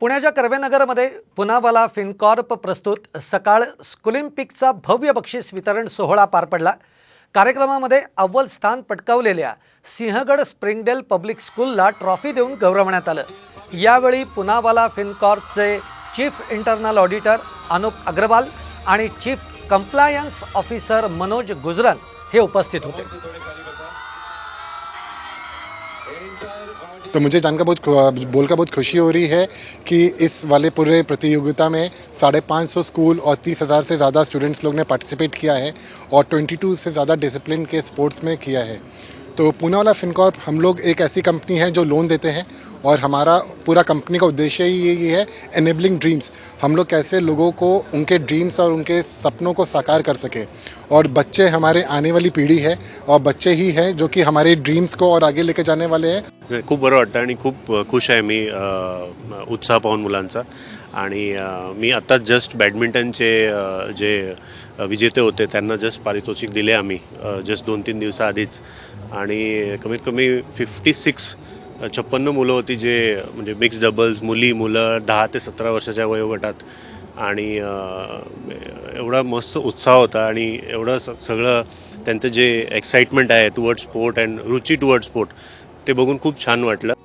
पुण्याच्या कर्वेनगरमध्ये पुनावाला फिनकॉर्प प्रस्तुत सकाळ स्कुलिम्पिकचा भव्य बक्षीस वितरण सोहळा पार पडला. कार्यक्रमामध्ये अव्वल स्थान पटकावलेल्या सिंहगड स्प्रिंगडेल पब्लिक स्कूलला ट्रॉफी देऊन गौरवण्यात आलं. यावेळी Poonawalla फिनकॉर्पचे chief internal auditor Anup Agarwal आणि chief compliance officer Manoj Gujran हे उपस्थित होते. तो मुझे जानकर बहुत बोलकर बहुत खुशी हो रही है कि इस वाले पूरे प्रतियोगिता में साढ़े पाँच सौ स्कूल और तीस हज़ार से ज़्यादा स्टूडेंट्स लोग ने पार्टिसिपेट किया है और ट्वेंटी टू से ज़्यादा डिसिप्लिन के स्पोर्ट्स में किया है। तो पूना वाला फिनकॉर्प हम लोग एक ऐसी कंपनी है जो लोन देते हैं और हमारा पूरा कंपनी का उद्देश्य ही ये, ये है एनेबलिंग ड्रीम्स हम लोग कैसे लोगों को उनके ड्रीम्स और उनके सपनों को साकार कर सके। और बच्चे हमारे आने वाली पीढ़ी है और बच्चे ही हैं जो कि हमारे ड्रीम्स को और आगे लेके जाने वाले हैं। म्हणजे खूप बरं वाटतं आणि खूप खुश आहे मी उत्साह पाहून मुलांचा. आणि मी आत्ताच जस्ट बॅडमिंटनचे जे विजेते होते त्यांना जस्ट पारितोषिक दिले आम्ही जस्ट दोन तीन दिवसाआधीच. आणि कमीत कमी फिफ्टी सिक्स छप्पन्न मुलं होती जे म्हणजे मिक्स डबल्स मुली मुलं दहा ते सतरा वर्षाच्या वयोगटात. आणि एवढा मस्त उत्साह होता आणि एवढं स सगळं त्यांचं जे एक्साइटमेंट आहे टुवर्ड स्पोर्ट अँड रुची टुवर्ड स्पोर्ट ते बघून खूप छान वाटलं.